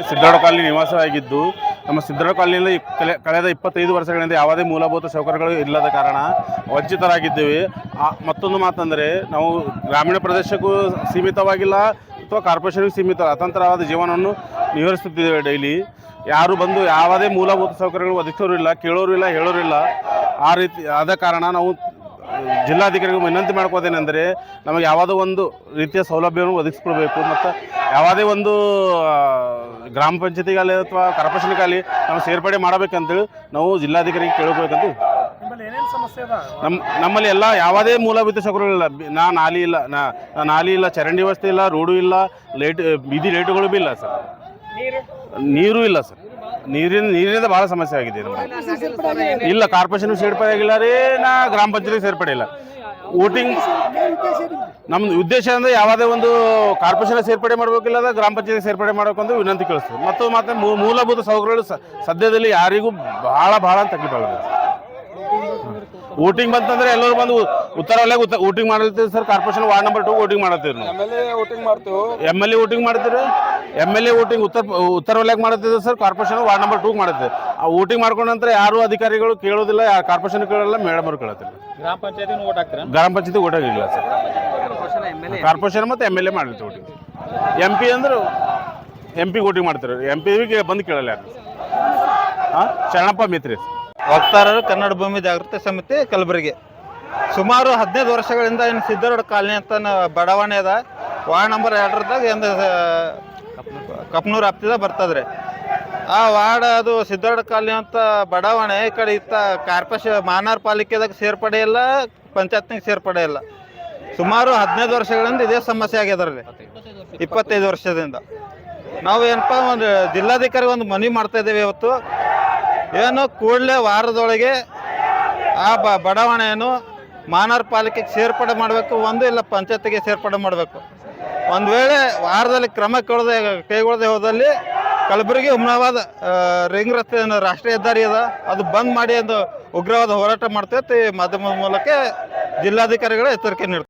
Siddhartha colony ನಿವಾಸವಾಗಿದ್ದು ನಮ್ಮ ಸಿದ್ದಾರ್ಥ ಕಾಲನಿಯಲ್ಲಿ ಕಲೆ- ಕಳೆದ ಇಪ್ಪತ್ತೈದು ವರ್ಷಗಳಿಂದ ಯಾವುದೇ ಮೂಲಭೂತ ಸೌಕರ್ಯಗಳು ಇಲ್ಲದ ಕಾರಣ ವಂಚಿತರಾಗಿದ್ದೇವೆ. ಮತ್ತೊಂದು ಮಾತಂದರೆ, ನಾವು ಗ್ರಾಮೀಣ ಪ್ರದೇಶಕ್ಕೂ ಸೀಮಿತವಾಗಿಲ್ಲ, ಅಥವಾ ಕಾರ್ಪೊರೇಷನ್ಗೂ ಸೀಮಿತ, ಅತಂತ್ರವಾದ ಜೀವನವನ್ನು ನಿವಾರಿಸುತ್ತಿದ್ದೇವೆ ಡೈಲಿ. ಯಾರು ಬಂದು ಯಾವುದೇ ಮೂಲಭೂತ ಸೌಕರ್ಯಗಳು ಒದಗಿಸೋರು ಇಲ್ಲ, ಕೇಳೋರು ಇಲ್ಲ, ಹೇಳೋರು ಇಲ್ಲ. ಆ ರೀತಿ, ಆದ ಕಾರಣ ನಾವು ಜಿಲ್ಲಾಧಿಕಾರಿಗೂ ವಿನಂತಿ ಮಾಡ್ಕೋದೇನೆಂದರೆ ನಮಗೆ ಯಾವುದೋ ಒಂದು ರೀತಿಯ ಸೌಲಭ್ಯವನ್ನು ಒದಗಿಸ್ಕೊಡ್ಬೇಕು, ಮತ್ತು ಯಾವುದೇ ಒಂದು ಗ್ರಾಮ ಪಂಚಾಯತಿಗಾಗಲಿ ಅಥವಾ ಕಾರ್ಪೊರೇಷನ್ಗಾಗಲಿ ನಾವು ಸೇರ್ಪಡೆ ಮಾಡಬೇಕಂತೇಳಿ ನಾವು ಜಿಲ್ಲಾಧಿಕಾರಿಗೆ ಕೇಳಬೇಕಂತ ನಮ್ಮ ನಮ್ಮಲ್ಲಿ ಎಲ್ಲ ಯಾವುದೇ ಮೂಲಭೂತ ಸೌಕರ್ಯಗಳಿಲ್ಲ ಇಲ್ಲ. ನಾ ನಾಲಿ ಇಲ್ಲ ನಾ ನಾಲಿ ಇಲ್ಲ ಚರಂಡಿ ವ್ಯವಸ್ಥೆ ಇಲ್ಲ ರೋಡು ಇಲ್ಲ ಲೈಟ್ ಬೀದಿ ಲೈಟುಗಳು ಭೀ ಇಲ್ಲ ಸರ್. ನೀರು? ನೀರು ಇಲ್ಲ ಸರ್. ನೀರಿನ ನೀರಿನಿಂದ ಭಾಳ ಸಮಸ್ಯೆ ಆಗಿದೆ ಇಲ್ಲ ಕಾರ್ಪೊರೇಷನ್ ಸೇರ್ಪಡೆ ಆಗಿಲ್ಲ ರೀ ನಾ ಗ್ರಾಮ ಪಂಚಾಯತಿ ಸೇರ್ಪಡೆ ಇಲ್ಲ. ವೋಟಿಂಗ್ ನಮ್ದು ಉದ್ದೇಶ ಅಂದ್ರೆ ಯಾವುದೇ ಒಂದು ಕಾರ್ಪೊರೇಷನ್ ಸೇರ್ಪಡೆ ಮಾಡಬೇಕಿಲ್ಲ ಅಂದ್ರೆ ಗ್ರಾಮ ಪಂಚಾಯತ್ ಸೇರ್ಪಡೆ ಮಾಡಬೇಕಂತ ವಿನಂತಿ ಕಳಿಸ್ತೀವಿ. ಮತ್ತು ಮತ್ತೆ ಮೂಲಭೂತ ಸೌಕರ್ಯಗಳು ಸದ್ಯದಲ್ಲಿ ಯಾರಿಗೂ ಭಾಳ ಭಾಳ ಅಂತ ಆಗುತ್ತೆ ವೋಟಿಂಗ್ ಬಂತಂದ್ರೆ ಎಲ್ಲರೂ ಬಂದು ಉತ್ತರ ವಲಯ voting ಮಾಡತ್ತೀವಿ sir. Corporation ward number two voting ಮಾಡತ್ತೀವಿ M L A voting ಮಾಡ್ತೇವೆ. ಎಂ ಎಲ್ ಎ ವೋಟಿಂಗ್ ಉತ್ತರ ಉತ್ತರ ವಲಯಕ್ಕೆ ಮಾಡುತ್ತಿದ್ದೆ ಸರ್ ಕಾರ್ಪೊರೇಷನ್ ವಾರ್ಡ್ ನಂಬರ್ ಟೂಗೆ ಮಾಡುತ್ತೆ ಆ ವೋಟಿಂಗ್ ಮಾಡ್ಕೊಂಡ ನಂತರ ಯಾರು ಅಧಿಕಾರಿಗಳು ಕೇಳೋದಿಲ್ಲ ಯಾರು ಕಾರ್ಪೊರೇಷನ್ ಕೇಳಲ್ಲ ಮೇಡಮ್ ಅವರು ಕೇಳತ್ತಿಲ್ಲ ಗ್ರಾಮ ಪಂಚಾಯತಿ ಓಟ್ ಹಾಕ್ತಾರೆ? ಗ್ರಾಮ ಪಂಚಾಯತಿ ಓಟಾಗಿಲ್ಲ ಸರ್ ಕಾರ್ಪೊರೇಷನ್ ಮತ್ತು ಎಂ ಎಲ್ ಎ ಮಾಡಿರ್ತೀವಿ ವೋಟಿಂಗ್ ಎಂ ಪಿ ಅಂದ್ರೆ ಎಂ ಪಿ ವೋಟಿಂಗ್ ಮಾಡ್ತಾರೆ. ಎಂ ಪಿ ಬಂದು ಕೇಳಲ್ಲ ಯಾರು. ಹಾಂ ಶರಣಪ್ಪ ಮಿತ್ರಿ. ವಕ್ತಾರರು ಕನ್ನಡ ಭೂಮಿ ಜಾಗೃತಿ ಸಮಿತಿ ಕಲಬುರಗಿ. ಸುಮಾರು ಹದಿನೈದು ವರ್ಷಗಳಿಂದ ಏನು ಸಿದ್ದರೋಡ್ ಕಾಲನಿ ಅಂತ ಬಡಾವಣೆ ಅದ. ವಾರ್ಡ್ ನಂಬರ್ ಎರಡರದಾಗ ಒಂದು ಕಪ್ನೂರ್ ಹತ್ತಿದ ಬರ್ತದ್ರಿ. ಆ ವಾರ್ಡ್ ಅದು ಸಿದ್ದರೋಡ್ ಕಾಲನಿ ಅಂತ ಬಡಾವಣೆ ಈ ಕಡೆ ಇತ್ತ ಕಾರ್ಪಶ ಮಾನಾರ್ ಪಾಲಿಕೆದಾಗ ಸೇರ್ಪಡೆ ಇಲ್ಲ ಪಂಚಾಯತ್ನಾಗ ಸೇರ್ಪಡೆ ಇಲ್ಲ. ಸುಮಾರು ಹದಿನೈದು ವರ್ಷಗಳಿಂದ ಇದೇ ಸಮಸ್ಯೆ ಆಗ್ಯದ್ರಲ್ಲಿ ಇಪ್ಪತ್ತೈದು ವರ್ಷದಿಂದ. ನಾವು ಏನಪ್ಪ ಒಂದು ಜಿಲ್ಲಾಧಿಕಾರಿ ಒಂದು ಮನವಿ ಮಾಡ್ತಾ ಇದ್ದೇವೆ ಇವತ್ತು. ಏನು ಕೂಡಲೇ ವಾರದೊಳಗೆ ಆ ಬ ಬಡಾವಣೆಯನ್ನು ಮಾನಾರ್ ಪಾಲಿಕೆಗೆ ಸೇರ್ಪಡೆ ಮಾಡಬೇಕು, ಒಂದು ಇಲ್ಲ ಪಂಚಾಯತಿಗೆ ಸೇರ್ಪಡೆ ಮಾಡಬೇಕು. ಒಂದು ವೇಳೆ ವಾರದಲ್ಲಿ ಕ್ರಮ ಕೊಡದೆ ಕೈಗೊಳ್ಳದೆ ಹೋದಲ್ಲಿ ಕಲಬುರಗಿ ಹುಮನಾಬಾದ್ ರಿಂಗ್ ರಸ್ತೆ ರಾಷ್ಟ್ರೀಯ ಹೆದ್ದಾರಿ ಅದ. ಅದು ಬಂದ್ ಮಾಡಿ ಒಂದು ಉಗ್ರವಾದ ಹೋರಾಟ ಮಾಡ್ತೈತಿ. ಮಾಧ್ಯಮದ ಮೂಲಕ ಜಿಲ್ಲಾಧಿಕಾರಿಗಳು ಎಚ್ಚರಿಕೆ ನೀಡ್ತಾರೆ.